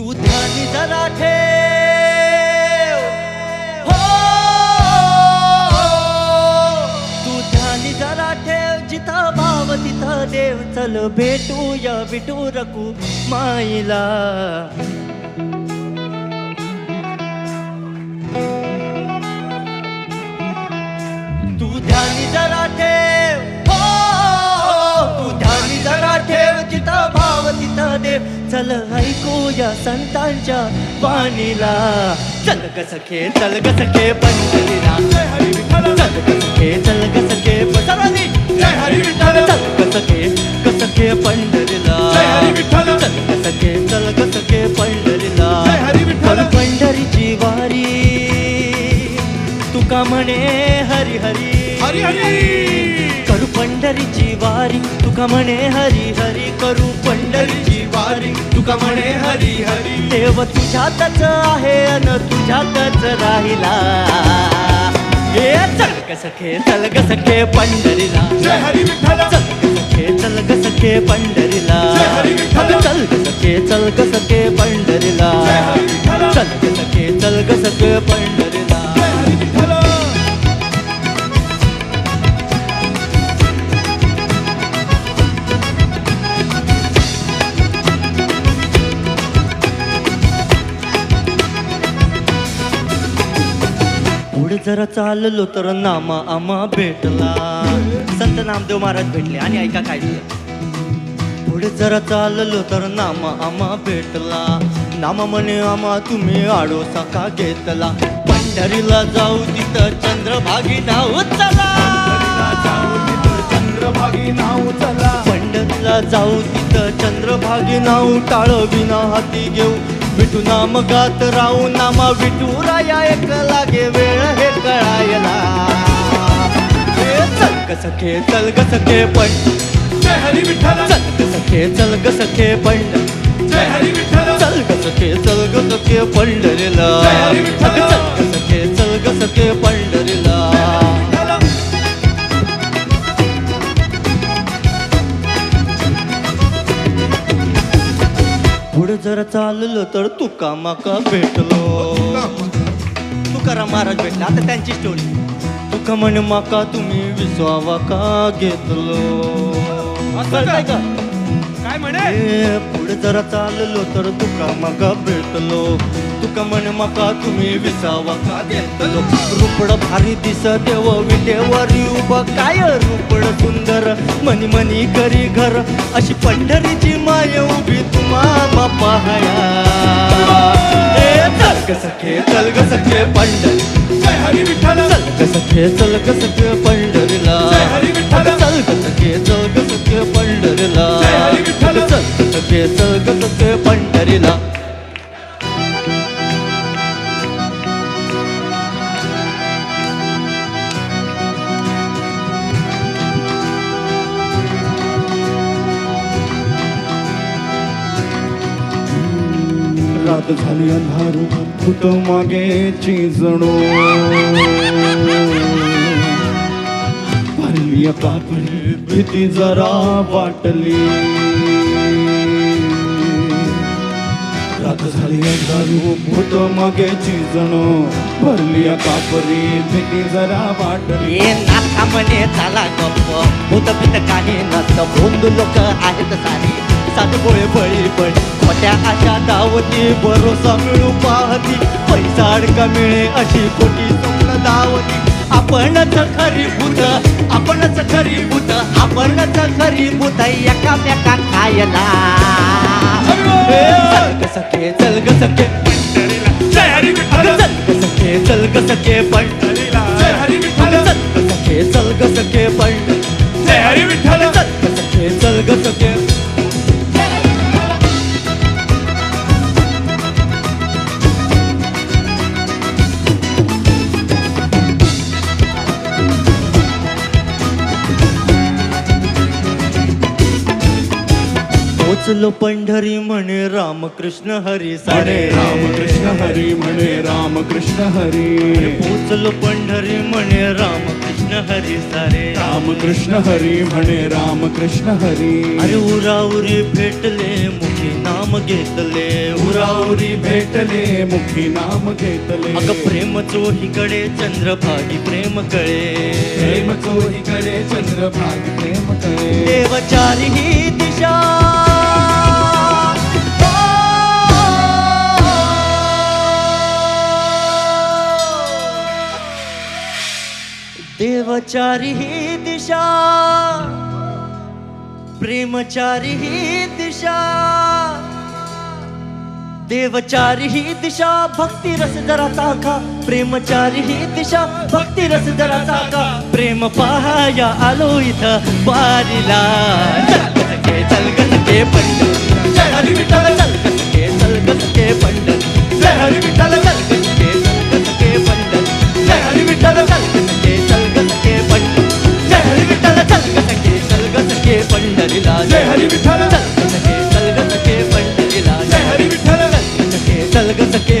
तू ध्यानी जरा ठेव. हो तू ध्यानी जरा ठेव. जिथं भाव तिथं देव. चल भेटूया विटू रकू माईला. तू ध्यानी जरा ठेव. चल ऐकूया संतांच्या वाणीला. चल ग सखे चल ग सखे पंढरीला. हरी चल ग सखे चल ग सखे सर्वांनी हरी चल ग सखे ग सखे पंढरीला. हरी चल ग सखे चल ग सखे पंढरीला. हरी पण पंढरीची वारी तुका म्हणे हरी हरी. हरी हरी. पंढरीची वारी तुका म्हणे हरी हरी करू पंढरीची वारी. तुका म्हणे हरी हरी. देव तुझ्यातच आहे अन तुझ्यातच राहिला. हे चल ग सखे चल ग सखे पंढरीला. जय हरी चल ग सखे चल ग सखे पंढरीला. जय हरी विठ्ठल. चल ग सखे चल ग सखे पंढरीला. चल ग सखे चल ग सखे पंढरीला. जरा चाललो तर नामा आमा भेटला. संत नामदेव महाराज भेटले. आणि ऐका काय झालं? पुढे जरा चाललो तर नामा आमा भेटला. नामा म्हणे आमा तुम्ही आडोसा का घेतला. पंढरीला जाऊ तिथं चंद्रभागी नाव चला. चंद्रभागी नाव चला पंढरीला जाऊ तिथं चंद्रभागी नाव टाळ विना हाती घेऊ. विठू नाम गात राहू नामा विठू राया एक लागे वेळ हे कळायला. हे चल ग सखे चल ग सखे पण. जय हरी विठ्ठल. सखे चल ग सखे जय हरी विठ्ठल. चल ग सखे चल ग सखे पंढरीला. जय हरी विठ्ठल. चल ग सखे चल ग सखे पंढरीला. जरा चाललो तर तुका माका भेटलो. तुकाराम महाराज भेटले. आता त्यांची स्टोरी तुका म्हणे माका तुम्ही विसवावा का घेतलो? कळतंय का? काय म्हणे? ए, पुढे जरा चाललो तर तुका मका भेटलो. तुका म्हण मका तुम्ही विसावा का देतलो रुपड भारी दिस देव विटेवरी उभ काय रुपड सुंदर? मनी मनी करी घर अशी पंढरीची माय उभी तुम्हा बापा हया. ए, चल ग सखे चल ग सखे पंढरी. जय हरी विठ्ठल. चल ग सखे चल ग सखे पंढरीला चल पंढरीला. रात झाली अंधारू फुट मागे चिजणो. भरली कापडी भीती जरा वाटली. रात झाली अंधारू भूत मगेची जणू. भरली कापरी भीती जरा वाटली. नाका म्हणे झाला गप्प. भूत भीत काही नसतं. भोंद लोक आहेत सारी. सात गोळे बळी पण खोट्या आशा दावती. भरोसा मिळू पाहती. पैसा अडका मिळे अशी खोटी स्वप्न दावती. आपणच खरी भूत आपणच खरी भूत आपणच खरी भूत एकामेका खायला. सखे ग चल ग सखे चल ग सखे पण पोचलो पंढरी म्हणे रामकृष्ण हरी साडे रामकृष्ण हरी म्हणे रामकृष्ण हरी. पोचलो पंढरी म्हणे रामकृष्ण कृष्ण हरी सारे. राम कृष्ण हरी म्हणे राम कृष्ण हरी. अरे उराउरी भेटले मुखी नाम घेतले. उरावरी भेटले मुखी नाम घेतले. अग प्रेम चोहीकडे चंद्रभागी प्रेम कळे. प्रेम चोहीकडे चंद्रभाग प्रेम कळे. देवचारी ही दिशा प्रेमचारी ही दिशा प्रेमचारी ही दिशा देवचारी ही दिशा भक्ती रस जरा ताका प्रेमचारी ही दिशा भक्ती रस जरा ताका प्रेम पाहाया आलो इथं वारीला. चलगसके चलगसके पंडल जय हरी विठ्ठल चलगसके चलगसके पंडल जय हरी विठ्ठल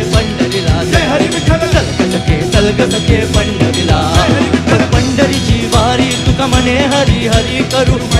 सखे पंढरीला. जय हरी विठ्ठल. चलग सखे चलग सखे पंढरीला पंढरीची वारी तुका म्हणे हरी हरी करू.